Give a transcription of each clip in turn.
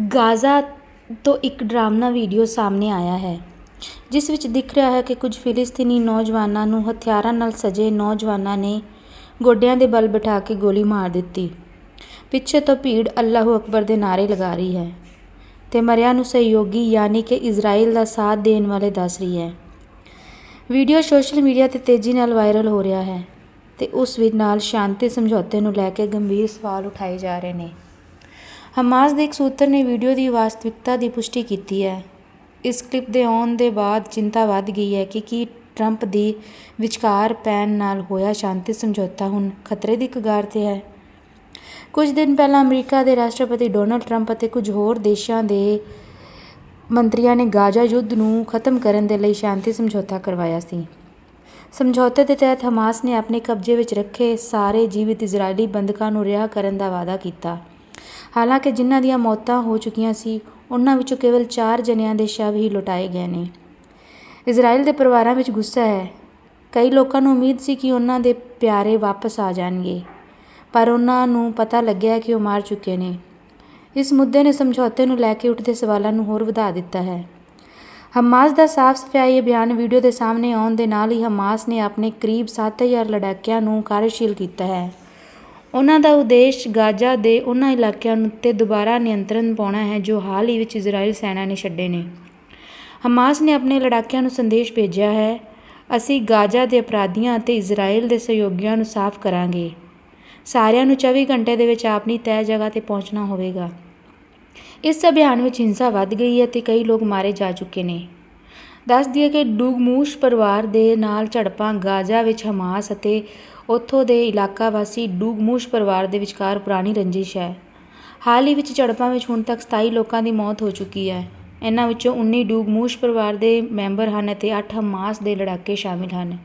Gaza ਤੋਂ ਇੱਕ ਡਰਾਵਨਾ video ਸਾਹਮਣੇ ਆਇਆ ਹੈ, ਜਿਸ ਵਿੱਚ ਦਿਖ ਰਿਹਾ ਹੈ ਕਿ ਕੁਝ ਫਿਲਿਸਤੀਨੀ ਨੌਜਵਾਨਾਂ ਨੂੰ ਹਥਿਆਰਾਂ ਨਾਲ ਸਜੇ ਨੌਜਵਾਨਾਂ ਨੇ ਗੋਡਿਆਂ ਦੇ ਬਲ ਬਿਠਾ ਕੇ ਗੋਲੀ ਮਾਰ ਦਿੱਤੀ। ਪਿੱਛੇ ਤੋਂ ਭੀੜ ਅੱਲਾਹੂ ਅਕਬਰ ਦੇ ਨਾਅਰੇ ਲਗਾ ਰਹੀ ਹੈ ਤੇ ਮਰਿਆਂ ਨੂੰ ਸਹਿਯੋਗੀ ਯਾਨੀ ਕਿ ਇਜ਼ਰਾਈਲ ਦਾ ਸਾਥ ਦੇਣ ਵਾਲੇ ਦੱਸ ਰਹੀ ਹੈ। ਵੀਡੀਓ ਸੋਸ਼ਲ ਮੀਡੀਆ ਤੇ ਤੇਜ਼ੀ ਨਾਲ ਵਾਇਰਲ ਹੋ ਰਿਹਾ ਹੈ ਤੇ ਉਸ ਵਿੱਚ ਨਾਲ ਸ਼ਾਂਤੀ ਸਮਝੌਤੇ ਨੂੰ ਲੈ ਕੇ ਗੰਭੀਰ ਸਵਾਲ ਉਠਾਏ ਜਾ ਰਹੇ ਨੇ। ਹਮਾਸ ਦੇ ਇੱਕ ਸੂਤਰ ਨੇ ਵੀਡੀਓ ਦੀ ਵਾਸਤਵਿਕਤਾ ਦੀ ਪੁਸ਼ਟੀ ਕੀਤੀ ਹੈ। ਇਸ ਕਲਿੱਪ ਦੇ ਆਉਣ ਦੇ ਬਾਅਦ ਚਿੰਤਾ ਵੱਧ ਗਈ ਹੈ ਕਿ ਕੀ ਟਰੰਪ ਦੀ ਵਿਚਕਾਰ ਪੈਣ ਨਾਲ ਹੋਇਆ ਸ਼ਾਂਤੀ ਸਮਝੌਤਾ ਹੁਣ ਖਤਰੇ ਦੀ ਕਗਾਰ ਤੇ ਹੈ। ਕੁਝ ਦਿਨ ਪਹਿਲਾਂ ਅਮਰੀਕਾ ਦੇ ਰਾਸ਼ਟਰਪਤੀ ਡੋਨਲਡ ਟਰੰਪ ਅਤੇ ਕੁਝ ਹੋਰ ਦੇਸ਼ਾਂ ਦੇ ਮੰਤਰੀਆਂ ਨੇ ਗਾਜ਼ਾ ਯੁੱਧ ਨੂੰ ਖਤਮ ਕਰਨ ਦੇ ਲਈ ਸ਼ਾਂਤੀ ਸਮਝੌਤਾ ਕਰਵਾਇਆ ਸੀ। ਸਮਝੌਤੇ ਦੇ ਤਹਿਤ ਹਮਾਸ ਨੇ ਆਪਣੇ ਕਬਜ਼ੇ ਵਿੱਚ ਰੱਖੇ ਸਾਰੇ ਜੀਵਿਤ ਇਜ਼ਰਾਈਲੀ ਬੰਦਕਾਂ ਨੂੰ ਰਿਹਾ ਕਰਨ ਦਾ ਵਾਅਦਾ ਕੀਤਾ। ਹਾਲਾਂਕਿ ਜਿਨ੍ਹਾਂ ਦੀਆਂ ਮੌਤਾਂ ਹੋ ਚੁੱਕੀਆਂ ਸੀ, ਉਹਨਾਂ ਵਿੱਚੋਂ ਕੇਵਲ 4 ਜਣਿਆਂ ਦੇ ਸ਼ਵ ਹੀ ਲੁਟਾਏ ਗਏ ਨੇ। ਇਜ਼ਰਾਈਲ ਦੇ ਪਰਿਵਾਰਾਂ ਵਿੱਚ ਗੁੱਸਾ ਹੈ। ਕਈ ਲੋਕਾਂ ਨੂੰ ਉਮੀਦ ਸੀ ਕਿ ਉਹਨਾਂ ਦੇ ਪਿਆਰੇ ਵਾਪਸ ਆ ਜਾਣਗੇ, ਪਰ ਉਹਨਾਂ ਨੂੰ ਪਤਾ ਲੱਗਿਆ ਕਿ ਉਹ ਮਾਰ ਚੁੱਕੇ ਨੇ। ਇਸ ਮੁੱਦੇ ਨੇ ਸਮਝੌਤੇ ਨੂੰ ਲੈ ਕੇ ਉੱਠਦੇ ਸਵਾਲਾਂ ਨੂੰ ਹੋਰ ਵਧਾ ਦਿੱਤਾ ਹੈ। ਹਮਾਸ ਦਾ ਸਾਫ਼ ਸਫ਼ਾਈ ਅਭਿਆਨ ਵੀਡੀਓ ਦੇ ਸਾਹਮਣੇ ਆਉਣ ਦੇ ਨਾਲ ਹੀ ਹਮਾਸ ਨੇ ਆਪਣੇ ਕਰੀਬ 7000 ਲੜਾਕਿਆਂ ਨੂੰ ਕਾਰਜਸ਼ੀਲ ਕੀਤਾ ਹੈ। ਉਹਨਾਂ ਦਾ ਉਦੇਸ਼ ਗਾਜ਼ਾ ਦੇ ਉਹਨਾਂ ਇਲਾਕਿਆਂ ਉੱਤੇ ਦੁਬਾਰਾ ਨਿਯੰਤਰਣ ਪਾਉਣਾ ਹੈ, ਜੋ ਹਾਲ ਹੀ ਵਿੱਚ ਇਜ਼ਰਾਈਲ ਸੈਨਾ ਨੇ ਛੱਡੇ ਨੇ। ਹਮਾਸ ਨੇ ਆਪਣੇ ਲੜਾਕਿਆਂ ਨੂੰ ਸੰਦੇਸ਼ ਭੇਜਿਆ ਹੈ, ਅਸੀਂ ਗਾਜ਼ਾ ਦੇ ਅਪਰਾਧੀਆਂ ਅਤੇ ਇਜ਼ਰਾਈਲ ਦੇ ਸਹਿਯੋਗੀਆਂ ਨੂੰ ਸਾਫ਼ ਕਰਾਂਗੇ। ਸਾਰਿਆਂ ਨੂੰ 24 ਘੰਟੇ ਦੇ ਵਿੱਚ ਆਪਣੀ ਤੈਅ ਜਗ੍ਹਾ ਤੇ ਪਹੁੰਚਣਾ ਹੋਵੇਗਾ। ਇਸ ਅਭਿਆਨ ਵਿੱਚ ਹਿੰਸਾ ਵੱਧ ਗਈ ਹੈ ਅਤੇ ਕਈ ਲੋਕ ਮਾਰੇ ਜਾ ਚੁੱਕੇ ਨੇ। ਦੱਸ ਦਈਏ ਕਿ ਡੂਗਮੂਸ਼ ਪਰਿਵਾਰ ਦੇ ਨਾਲ ਝੜਪਾਂ, ਗਾਜ਼ਾ ਵਿੱਚ ਹਮਾਸ ਅਤੇ ਉੱਥੋਂ ਦੇ ਇਲਾਕਾ ਵਾਸੀ ਡੂਗਮੂਸ਼ ਪਰਿਵਾਰ ਦੇ ਵਿਚਕਾਰ ਪੁਰਾਣੀ ਰੰਜਿਸ਼ ਹੈ। ਹਾਲ ਹੀ ਵਿੱਚ ਝੜਪਾਂ ਵਿੱਚ ਹੁਣ ਤੱਕ 27 ਲੋਕਾਂ ਦੀ ਮੌਤ ਹੋ ਚੁੱਕੀ ਹੈ। ਇਹਨਾਂ ਵਿੱਚੋਂ 19 ਡੂਗਮੂਸ਼ ਪਰਿਵਾਰ ਦੇ ਮੈਂਬਰ ਹਨ ਅਤੇ 8 ਹਮਾਸ ਦੇ ਲੜਾਕੇ ਸ਼ਾਮਿਲ ਹਨ।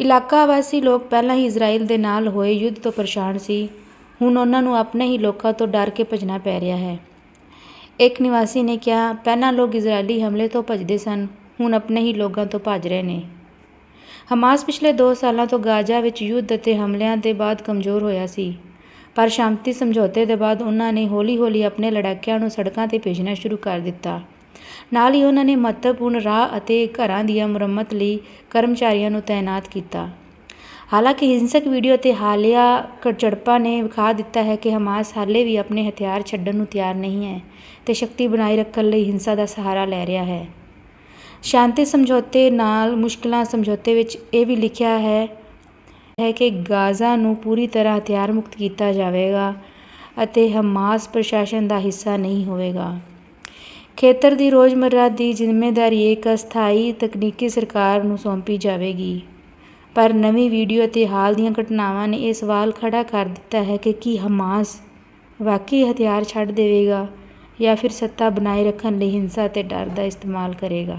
ਇਲਾਕਾ ਵਾਸੀ ਲੋਕ ਪਹਿਲਾਂ ਹੀ ਇਜ਼ਰਾਈਲ ਦੇ ਨਾਲ ਹੋਏ ਯੁੱਧ ਤੋਂ ਪਰੇਸ਼ਾਨ ਸੀ। ਹੁਣ ਉਹਨਾਂ ਨੂੰ ਆਪਣੇ ਹੀ ਲੋਕਾਂ ਤੋਂ ਡਰ ਕੇ ਭੱਜਣਾ ਪੈ ਰਿਹਾ ਹੈ। ਇੱਕ ਨਿਵਾਸੀ ਨੇ ਕਿਹਾ, ਪਹਿਲਾਂ ਲੋਕ ਇਜ਼ਰਾਈਲੀ ਹਮਲੇ ਤੋਂ ਭੱਜਦੇ ਸਨ, ਹੁਣ ਆਪਣੇ ਹੀ ਲੋਕਾਂ ਤੋਂ ਭੱਜ ਰਹੇ ਨੇ। ਹਮਾਸ ਪਿਛਲੇ 2 ਸਾਲਾਂ ਤੋਂ ਗਾਜ਼ਾ ਵਿੱਚ ਯੁੱਧ ਅਤੇ ਹਮਲਿਆਂ ਦੇ ਬਾਅਦ ਕਮਜ਼ੋਰ ਹੋਇਆ ਸੀ। ਪਰ ਸ਼ਾਂਤੀ ਸਮਝੌਤੇ ਦੇ ਬਾਅਦ ਉਹਨਾਂ ਨੇ ਹੌਲੀ-ਹੌਲੀ ਆਪਣੇ ਲੜਾਕਿਆਂ ਨੂੰ ਸੜਕਾਂ ਤੇ ਭੇਜਣਾ ਸ਼ੁਰੂ ਕਰ ਦਿੱਤਾ। ਨਾਲ ਹੀ ਉਹਨਾਂ ਨੇ ਮਹੱਤਵਪੂਰਨ ਰਾਹ ਅਤੇ ਘਰਾਂ ਦੀਆਂ ਮੁਰੰਮਤ ਲਈ ਕਰਮਚਾਰੀਆਂ ਨੂੰ ਤਾਇਨਾਤ ਕੀਤਾ। ਹਾਲਾਂਕਿ ਹਿੰਸਕ ਵੀਡੀਓ ਅਤੇ ਹਾਲੀਆ ਝੜਪਾਂ ਨੇ ਵਿਖਾ ਦਿੱਤਾ ਹੈ ਕਿ ਹਮਾਸ ਹਾਲੇ ਵੀ ਆਪਣੇ ਹਥਿਆਰ ਛੱਡਣ ਨੂੰ ਤਿਆਰ ਨਹੀਂ ਹੈ ਅਤੇ ਸ਼ਕਤੀ ਬਣਾਈ ਰੱਖਣ ਲਈ ਹਿੰਸਾ ਦਾ ਸਹਾਰਾ ਲੈ ਰਿਹਾ ਹੈ। ਸ਼ਾਂਤੀ ਸਮਝੌਤੇ ਨਾਲ ਮੁਸ਼ਕਲਾਂ ਸਮਝੌਤੇ ਵਿੱਚ ਇਹ ਵੀ ਲਿਖਿਆ ਹੈ ਹੈ ਕਿ ਗਾਜ਼ਾ ਨੂੰ ਪੂਰੀ ਤਰ੍ਹਾਂ ਹਥਿਆਰ ਮੁਕਤ ਕੀਤਾ ਜਾਵੇਗਾ ਅਤੇ ਹਮਾਸ ਪ੍ਰਸ਼ਾਸਨ ਦਾ ਹਿੱਸਾ ਨਹੀਂ ਹੋਵੇਗਾ। ਖੇਤਰ ਦੀ ਰੋਜ਼ਮਰਰਾ ਦੀ ਜ਼ਿੰਮੇਵਾਰੀ ਇੱਕ ਅਸਥਾਈ ਤਕਨੀਕੀ ਸਰਕਾਰ ਨੂੰ ਸੌਂਪੀ ਜਾਵੇਗੀ। ਪਰ ਨਵੀਂ ਵੀਡੀਓ ਅਤੇ ਹਾਲ ਦੀਆਂ ਘਟਨਾਵਾਂ ਨੇ ਇਹ ਸਵਾਲ ਖੜਾ ਕਰ ਦਿੱਤਾ ਹੈ ਕਿ ਕੀ ਹਮਾਸ ਵਾਕਈ ਹਥਿਆਰ ਛੱਡ ਦੇਵੇਗਾ ਜਾਂ ਫਿਰ ਸੱਤਾ ਬਣਾਏ ਰੱਖਣ ਲਈ ਹਿੰਸਾ ਅਤੇ ਡਰ ਦਾ ਇਸਤੇਮਾਲ ਕਰੇਗਾ।